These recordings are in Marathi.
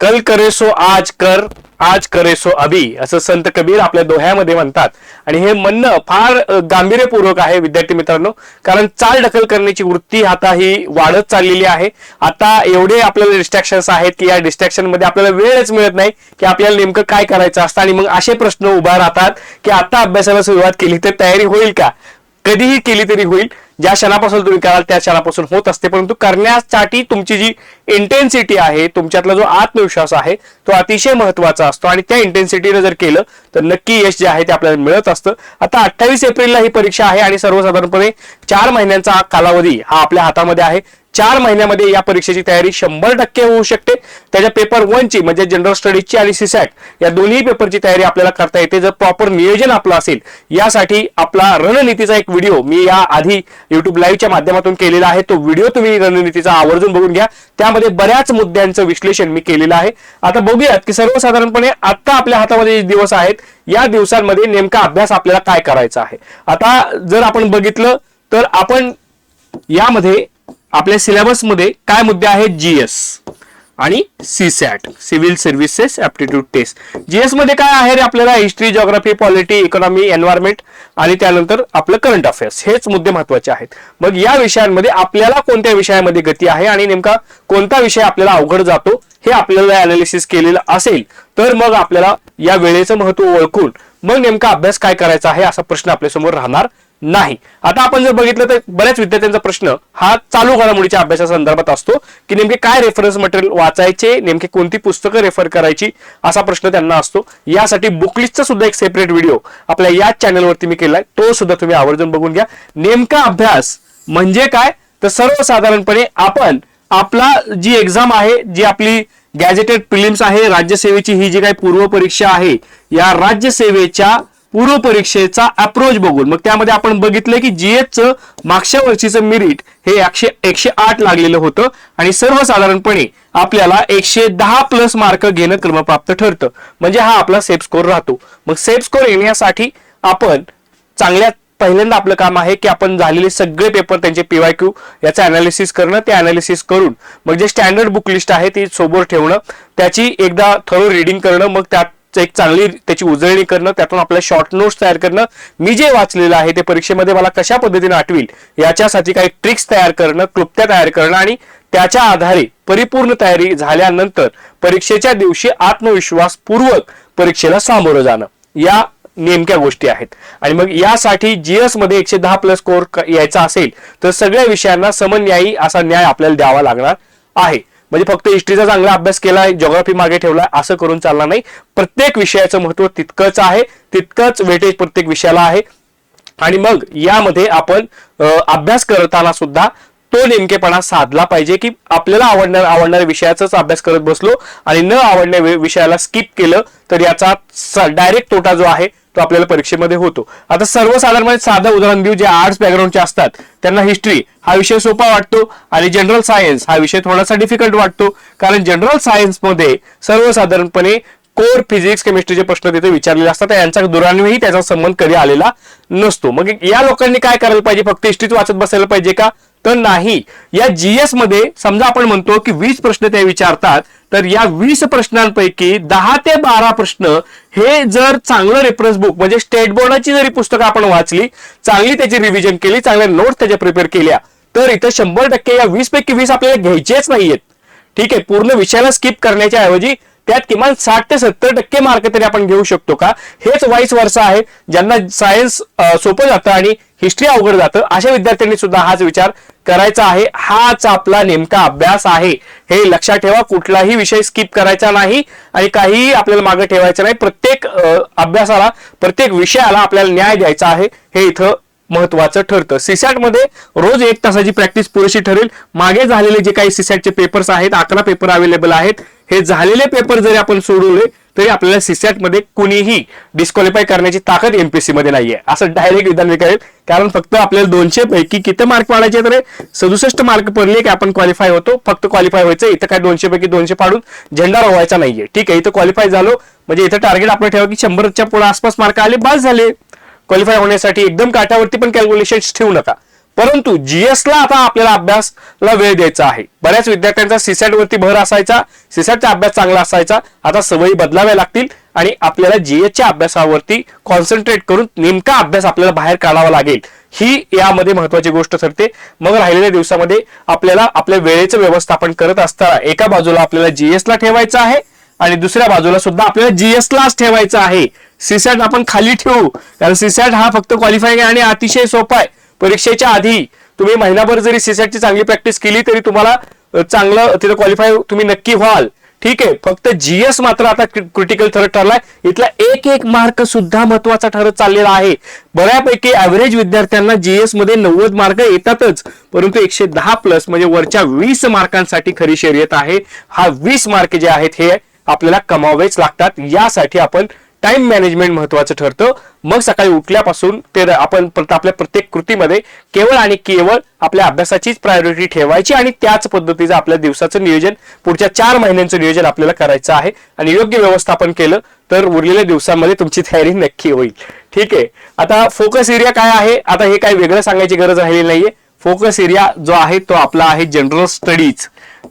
कल करे सो आज कर आज करे सो अभी असं संत कबीर आपल्या दोह्यामध्ये म्हणतात. आणि हे म्हणणं फार गांभीर्यपूर्वक आहे विद्यार्थी मित्रांनो कारण चाल ढकल करण्याची वृत्ती आता ही वाढत चाललेली आहे. आता एवढे आपल्याला डिस्ट्रॅक्शन्स आहेत की या डिस्ट्रॅक्शनमध्ये आपल्याला वेळच मिळत नाही की आपल्याला नेमकं काय करायचं असतं आणि मग असे प्रश्न उभा राहतात की आता अभ्यासाला सुरुवात केली तर तयारी होईल का? कधीही केली तरी होईल. ज्या क्षणापासून तुम्ही कराल त्या क्षणापासून होत असते. परंतु करण्यासाठी तुमची जी इंटेन्सिटी आहे तुमच्यातला जो आत्मविश्वास आहे तो अतिशय महत्त्वाचा असतो. आणि त्या इंटेन्सिटीने जर केलं तर नक्की यश जे आहे ते आपल्याला मिळत असतं. आता अठ्ठावीस एप्रिलला ही परीक्षा आहे आणि सर्वसाधारणपणे चार महिन्यांचा कालावधी हा आपल्या हातामध्ये आहे. चार महिन्यामध्ये या परीक्षेची तयारी शंभर टक्के होऊ शकते. त्याच्या पेपर वनची म्हणजे जनरल स्टडीजची आणि सीसॅट या दोन्ही पेपरची तयारी आपल्याला करता येते. जर प्रॉपर नियोजन आपलं असेल यासाठी आपला रणनीतीचा एक व्हिडिओ मी या आधी युट्यूब लाईव्हच्या माध्यमातून केलेला आहे. तो व्हिडिओ तुम्ही रणनीतीचा आवर्जून बघून घ्या. त्यामध्ये बऱ्याच मुद्द्यांचं विश्लेषण मी केलेलं आहे. आता बघूयात की सर्वसाधारणपणे आता आपल्या हातामध्ये जे दिवस आहेत या दिवसांमध्ये नेमका अभ्यास आपल्याला काय करायचा आहे? आता जर आपण बघितलं तर आपण यामध्ये आपल्या सिलेबसमध्ये काय मुद्दे आहेत? जीएस आणि CSAT civil services aptitude test जीएसमध्ये काय आहे रे आपल्याला? History geography polity economy environment आणि त्यानंतर आपलं करंट अफेअर्स हेच मुद्दे महत्त्वाचे आहेत. मग या विषयांमध्ये आपल्याला कोणत्या विषयामध्ये गती आहे आणि नेमका कोणता विषय आपल्याला अवघड जातो हे आपल्याला अनालिसिस केलेलं असेल तर मग आपल्याला या वेळेचं महत्त्व ओळखून मग नेमका अभ्यास काय करायचा आहे असा प्रश्न आपल्यासमोर राहणार नाही. आता आपण जर बघितलं तर बऱ्याच विद्यार्थ्यांचा प्रश्न हा चालू घडामोडीच्या अभ्यासा संदर्भात असतो की नेमके काय रेफरन्स मटेरियल वाचायचे नेमके कोणती पुस्तकं रेफर करायची असा प्रश्न त्यांना असतो. यासाठी बुकलिस्टचा सुद्धा एक सेपरेट व्हिडिओ आपल्या याच चॅनलवरती मी केलाय. तो सुद्धा तुम्ही आवर्जून बघून घ्या. नेमका अभ्यास म्हणजे काय? तर सर्वसाधारणपणे आपण आपला जी एक्झाम आहे जी आपली गॅजेटेड प्रिलिम्स आहे राज्यसेवेची ही जी काही पूर्व परीक्षा आहे या राज्यसेवेच्या पूर्व परीक्षेचा अप्रोच बघून. मग त्यामध्ये आपण बघितलं की जीएसचं मागच्या वर्षीचं मिरिट हे एकशे एकशे आठ लागलेलं होतं आणि सर्वसाधारणपणे आपल्याला एकशे दहा प्लस मार्क घेणं क्रमप्राप्त ठरतं. म्हणजे हा आपला सेफ स्कोर राहतो. मग सेफ स्कोर येण्यासाठी आपण चांगल्या पहिल्यांदा आपलं काम आहे की आपण झालेले सगळे पेपर त्यांचे पीवाय क्यू याचं अनालिसिस करणं ते अनालिसिस करून मग जे स्टँडर्ड बुक लिस्ट आहे ती सोबत ठेवणं त्याची एकदा थरो रिडिंग करणं मग त्यात एक चांगली त्याची उजळणी करणं त्यातून आपल्या शॉर्ट नोट्स तयार करणं मी जे वाचलेलं आहे ते परीक्षेमध्ये मला कशा पद्धतीने आठवील याच्यासाठी काही ट्रिक्स तयार करणं क्लुप्त्या तयार करणं आणि त्याच्या आधारे परिपूर्ण तयारी झाल्यानंतर परीक्षेच्या दिवशी आत्मविश्वासपूर्वक परीक्षेला सामोरं जाणं. या नेमक्या गोष्टी आहेत. आणि मग यासाठी जीएसमध्ये एकशे दहा प्लस स्कोर यायचा असेल तर सगळ्या विषयांना समन्यायी असा न्याय आपल्याला द्यावा लागणार आहे. म्हणजे फक्त हिस्ट्रीचा चांगला अभ्यास केलाय जॉग्राफी मागे ठेवलाय असं करून चालणार नाही. प्रत्येक विषयाचं महत्त्व तितकंच आहे तितकंच वेटेज प्रत्येक विषयाला आहे. आणि मग यामध्ये आपण अभ्यास करताना सुद्धा तो नेमकेपणा साधला पाहिजे की आपल्याला आवडणार आवडणाऱ्या विषयाचाच अभ्यास करत बसलो आणि न आवडण्या विषयाला स्किप केलं तर याचा डायरेक्ट तोटा जो आहे तो आपल्याला परीक्षेमध्ये होतो. आता सर्वसाधारणपणे साधं उदाहरण देऊ जे आर्ट्स बॅकग्राऊंडचे असतात. त्यांना हिस्ट्री हा विषय सोपा वाटतो आणि जनरल सायन्स हा विषय थोडासा डिफिकल्ट वाटतो. कारण जनरल सायन्समध्ये सर्वसाधारणपणे कोर फिजिक्स केमिस्ट्रीचे प्रश्न तिथे विचारलेले असतात. यांचा दुरान्वयही त्याचा संबंध कधी आलेला नसतो. मग या लोकांनी काय करायला पाहिजे? फक्त हिस्ट्रीच वाचत बसायला पाहिजे का? तर नाही. या जीएसमध्ये समजा आपण म्हणतो की वीस प्रश्न ते विचारतात. तर या वीस प्रश्नांपैकी दहा ते बारा प्रश्न हे जर चांगलं रेफरन्स बुक म्हणजे स्टेट बोर्डाची जरी पुस्तकं आपण वाचली चांगली त्याची रिव्हिजन केली चांगल्या नोट्स त्याच्या प्रिपेअर केल्या तर इथं शंभर टक्के या वीस पैकी वीस आपल्याला घ्यायचेच नाहीयेत. ठीक आहे पूर्ण विषयाला स्किप करण्याच्या ऐवजी त्यात किमान साठ ते सत्तर टक्के मार्क तरी आपण घेऊ शकतो का? हेच वाईस वर्ष आहे ज्यांना सायन्स सोपं जातं आणि हिस्ट्री अवघड जातं अशा विद्यार्थ्यांनी सुद्धा हाच विचार करायचा आहे हाच आपला नेमका अभ्यास आहे. हे लक्षात ठेवा कुठलाही विषय स्किप करायचा नाही आणि काहीही आपल्याला मागे ठेवायचं नाही. प्रत्येक अभ्यासाला प्रत्येक विषयाला आपल्याला न्याय द्यायचा आहे. हे इथं महत्वाचं ठरतं. सीसॅटमध्ये रोज एक तासाची प्रॅक्टिस पुरेशी ठरेल. मागे झालेले जे काही सीसॅटचे पेपर्स आहेत अकरा पेपर अवेलेबल आहेत. हे झालेले पेपर जरी आपण सोडवले तरी आपल्याला सीसॅटमध्ये कुणीही डिस्क्वालिफाय करण्याची ताकद एमपीएससी मध्ये नाहीये. असं डायरेक्ट विधान करेल कारण फक्त आपल्याला दोनशे पैकी किती मार्क पाडायचे तर सदुसष्ट मार्क पडले की आपण क्वालिफाय होतो. फक्त क्वालिफाय व्हायचं इथं काय दोनशे पैकी दोनशे पाडून झेंडा रोवायचा नाहीये. ठीक आहे इथं क्वालिफाय झालो. म्हणजे इथं टार्गेट आपण ठेवा की शंभरच्या पुढे आसपास मार्क आले बस झाले. क्वालिफाय होण्यासाठी एकदम काठावरती पण कॅल्क्युलेशन ठेवू नका. परंतु जीएस ला आता आपल्याला अभ्यासला वेळ द्यायचा आहे. बऱ्याच विद्यार्थ्यांचा सीसॅट वरती भर असायचा. सीसॅटचा अभ्यास चांगला असायचा. आता सवयी बदलाव्या लागतील आणि आपल्याला जीएसच्या अभ्यासावरती कॉन्सन्ट्रेट करून नेमका अभ्यास आपल्याला बाहेर काढावा लागेल. ही यामध्ये महत्वाची गोष्ट ठरते. मग राहिलेल्या दिवसामध्ये आपल्याला आपल्या वेळेचं व्यवस्थापन करत असताना एका बाजूला आपल्याला जीएस ला ठेवायचं आहे आणि दुसऱ्या बाजूला सुद्धा आपल्याला जीएस लाच ठेवायचं आहे. सीसॅट आपण खाली ठेवू. कारण सीसॅट हा फक्त क्वालिफाईंग आणि अतिशय सोपा आहे. परीक्षेच्या आधी तुम्ही महिनाभर जरी सीसॅटची चांगली प्रॅक्टिस केली तरी तुम्हाला चांगलं तिथं क्वालिफाय तुम्ही नक्की व्हाल. ठीक आहे? फक्त जीएस मात्र आता क्रिटिकल ठरत ठरलाय. इथला एक एक मार्क सुद्धा महत्त्वाचा ठरत चाललेला आहे. बऱ्यापैकी ऍव्हरेज विद्यार्थ्यांना जीएसमध्ये नव्वद मार्क येतातच. परंतु एकशे दहा प्लस म्हणजे वरच्या वीस मार्कांसाठी खरी शर्यत आहे. हा वीस मार्क जे आहेत हे आपल्याला कमावेच लागतात. यासाठी आपण टाइम मॅनेजमेंट महत्वाचं ठरतं. मग सकाळी उठल्यापासून ते आपण आपल्या प्रत्येक कृतीमध्ये केवळ आणि केवळ आपल्या अभ्यासाचीच प्रायोरिटी ठेवायची आणि त्याच पद्धतीचं आपल्या दिवसाचं नियोजन पुढच्या चार महिन्यांचं नियोजन आपल्याला करायचं आहे. आणि योग्य व्यवस्थापन केलं तर उरलेल्या दिवसांमध्ये तुमची तयारी नक्की होईल. ठीक आहे. आता फोकस एरिया काय आहे? आता हे काही वेगळं सांगायची गरज राहिली नाहीये. फोकस एरिया जो आहे तो आपला आहे जनरल स्टडीज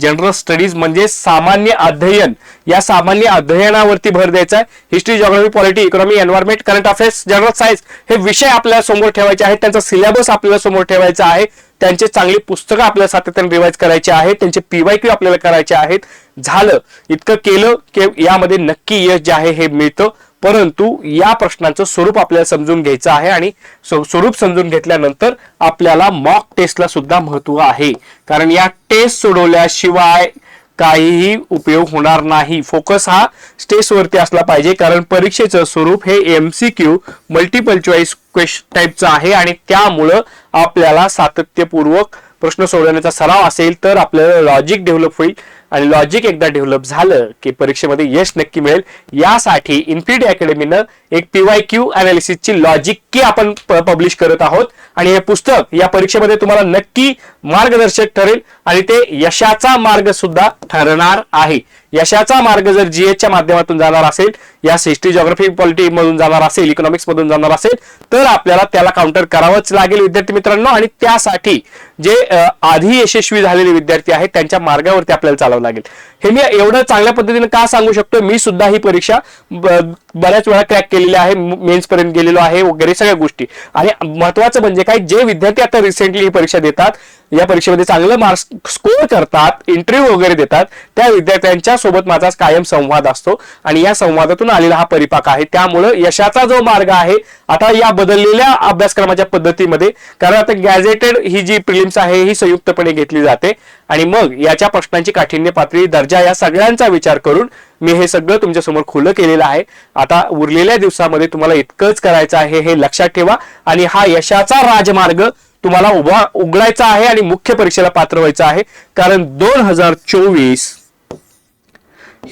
जनरल स्टडीज म्हणजे सामान्य अध्ययन. या सामान्य अध्ययनावरती भर द्यायचा आहे. History geography polity economy environment current affairs general science हे विषय आपल्याला समोर ठेवायचे आहेत. त्यांचा सिलेबस आपल्याला समोर ठेवायचा आहे. त्यांचे चांगली पुस्तकं आपल्याला सातत्याने रिवाइज करायचे आहेत. त्यांचे पीवायक्यू आपल्याला करायचे आहेत. झालं. इतकं केलं की यामध्ये नक्की यश जे आहे हे मिळतं. परंतु या प्रश्नांचं स्वरूप आपल्याला समजून घ्यायचं आहे आणि स्व- स्वरूप समजून घेतल्यानंतर आपल्याला मॉक टेस्टला सुद्धा महत्त्व आहे. कारण या टेस्ट सोडवल्याशिवाय काहीही उपयोग होणार नाही. फोकस हा स्टेजवरती असला पाहिजे. कारण परीक्षेचं स्वरूप हे एमसीक्यू मल्टिपल चॉईस क्वेश्चन टाईपचं आहे आणि त्यामुळं आपल्याला सातत्यपूर्वक प्रश्न सोडवण्याचा सराव असेल तर आपल्याला लॉजिक डेव्हलप होईल. आणि लॉजिक एकदा डेव्हलप झालं की परीक्षेमध्ये यश नक्की मिळेल. यासाठी इन्फिनिटी अकॅडमीनं एक पीवाय क्यू अनालिसिसची लॉजिक की आपण पब्लिश करत आहोत. आणि हे पुस्तक या परीक्षेमध्ये तुम्हाला नक्की मार्गदर्शक ठरेल. आणि ते यशाचा मार्ग सुद्धा ठरणार आहे. यशाचा मार्ग जर जीएसच्या माध्यमातून जाणार असेल या हिस्ट्री जॉग्राफी पॉलिटी मधून जाणार असेल इकॉनॉमिक्स मधून जाणार असेल तर आपल्याला त्याला काउंटर करावंच लागेल विद्यार्थी मित्रांनो. आणि त्यासाठी जे आधी यशस्वी झालेले विद्यार्थी आहेत त्यांच्या मार्गावरती आपल्याला चालावं लागेल. हे मी एवढं चांगल्या पद्धतीने का सांगू शकतो मी सुद्धा ही परीक्षा बऱ्याच वेळा क्रॅक केलेली आहे मेन्स पर्यंत गेलेलो आहे वगैरे सगळ्या गोष्टी. आणि महत्वाचं म्हणजे काय? जे विद्यार्थी आता रिसेंटली ही परीक्षा देतात या परीक्षेमध्ये चांगलं मार्क्स स्कोअर करतात इंटरव्ह्यू वगैरे देतात त्या विद्यार्थ्यांच्या सोबत माझा कायम संवाद असतो. आणि या संवादातून आलेला हा परिपाक आहे. त्यामुळं यशाचा जो मार्ग आहे आता या बदललेल्या अभ्यासक्रमाच्या पद्धतीमध्ये कारण आता गॅझेटेड ही जी प्रिलिम्स आहे ही संयुक्तपणे घेतली जाते. आणि मग याच्या प्रश्नांची काठिण्य पातळी दर्जा या सगळ्यांचा विचार करून मी हे सगळं तुमच्यासमोर खुलं केलेलं आहे. आता उरलेल्या दिवसामध्ये तुम्हाला इतकंच करायचं आहे हे लक्षात ठेवा. आणि हा यशाचा राजमार्ग तुम्हाला उभा उघडायचा आहे आणि मुख्य परीक्षेला पात्र व्हायचं आहे. कारण दोन हजार चोवीस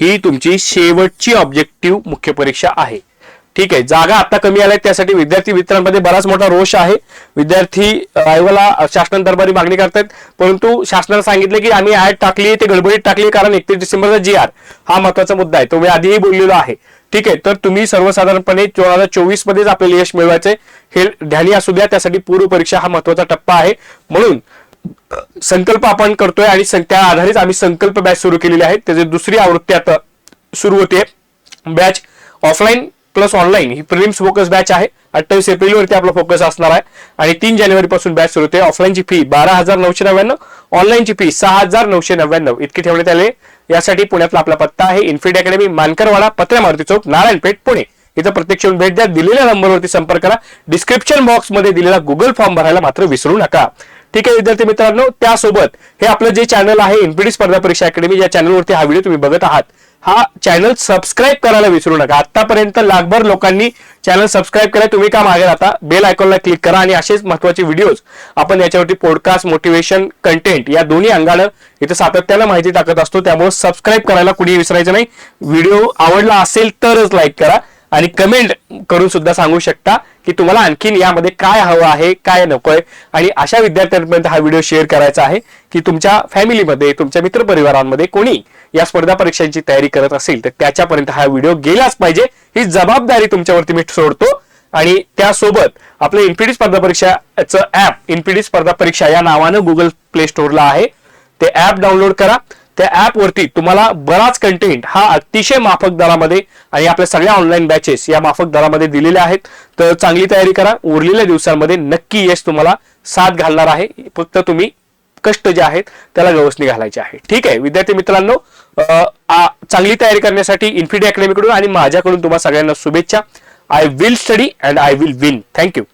ही तुमची शेवटची ऑब्जेक्टिव्ह मुख्य परीक्षा आहे. ठीक आहे जागा आता कमी आल्या त्यासाठी विद्यार्थी मित्रांमध्ये बराच मोठा रोष आहे. विद्यार्थी आयोगाला शासना दरबारी मागणी करतायत. परंतु शासनाने सांगितलं की आम्ही ऍड टाकली ते गडबडीत टाकली कारण एकतीस डिसेंबरचा जी आर हा महत्त्वाचा मुद्दा आहे. तो मी आधीही बोललेलो आहे. ठीक आहे तर तुम्ही सर्वसाधारणपणे दोन हजार चोवीस मध्येच आपल्याला यश मिळवायचे हे ध्यानी असू द्या त्यासाठी पूर्व परीक्षा हा महत्त्वाचा टप्पा आहे. म्हणून संकल्प आपण करतोय आणि सं- त्या आधारित आम्ही संकल्प बॅच सुरू केलेली आहे त्याची दुसरी आवृत्ती आता सुरू होते बॅच ऑफलाईन प्लस ऑनलाईन ही प्रिलिम्स फोकस बॅच आहे. अठ्ठावीस एप्रिल वरती आपला फोकस असणार आहे. आणि तीन जानेवारी पासून बॅच सुरू होते. ऑफलाईनची फी बारा हजार नऊशे नव्याण्णव ऑनलाईनची फी सहा हजार नऊशे नव्याण्णव इतकी ठेवण्यात आले. यासाठी पुण्यातला आपला पत्ता आहे. इन्फिड अकॅडमी मानकरवाडा पत्र्या मारुती चौक नारायणपेठ पुणे. इथं प्रत्यक्ष येऊन भेट द्या. दिलेल्या नंबरवरती संपर्क करा. डिस्क्रिप्शन बॉक्समध्ये दिलेला गुगल फॉर्म भरायला मात्र विसरू नका. ठीक आहे विद्यार्थी मित्रांनो त्यासोबत हे आपलं जे चॅनल आहे इन्फिडी स्पर्धा परीक्षा अकॅडमी या चॅनलवरती हा व्हिडिओ तुम्ही बघत आहात. हा चॅनल सबस्क्राईब करायला विसरू नका. आतापर्यंत लाखभर लोकांनी चॅनल सबस्क्राईब केलाय. तुम्ही का मागे आता बेल आयकॉनला क्लिक करा आणि असेच महत्त्वाचे व्हिडिओज आपण याच्यावरती पॉडकास्ट मोटिवेशन कंटेंट या दोन्ही अंगानं इथं सातत्यानं माहिती टाकत असतो. त्यामुळे सबस्क्राईब करायला कुणी विसरायचं नाही. व्हिडिओ आवडला असेल तरच लाईक करा आणि कमेंट करून सुद्धा सांगू शकता की तुम्हाला आणखीन यामध्ये काय हवं आहे काय नकोय आणि अशा विद्यार्थ्यांपर्यंत हा व्हिडिओ शेअर करायचा आहे की तुमच्या फॅमिलीमध्ये तुमच्या मित्रपरिवारांमध्ये कोणी या स्पर्धा परीक्षांची तयारी करत असेल तर त्याच्यापर्यंत हा व्हिडिओ गेलाच पाहिजे. ही जबाबदारी तुमच्यावरती मी सोडतो. आणि त्यासोबत आपलं इन्फिडी स्पर्धा परीक्षाचं ऍप इन्फिडी स्पर्धा परीक्षा या नावानं गुगल प्ले स्टोअरला आहे. ते ऍप डाउनलोड करा. त्या ऍपवरती तुम्हाला बराच कंटेंट हा अतिशय माफक दरामध्ये आणि आपल्या सगळ्या ऑनलाईन बॅचेस या माफक दरामध्ये दिलेल्या आहेत. तर चांगली तयारी करा. उरलेल्या दिवसांमध्ये नक्की यश तुम्हाला साथ घालणार आहे. फक्त तुम्ही कष्ट जे आहेत त्याला व्यवस्थित घालायचे आहे. ठीक आहे? विद्यार्थी मित्रांनो चांगली तयारी करण्यासाठी इन्फिडी अकॅडमीकडून आणि माझ्याकडून तुम्हाला सगळ्यांना शुभेच्छा. I will study and I will win thank you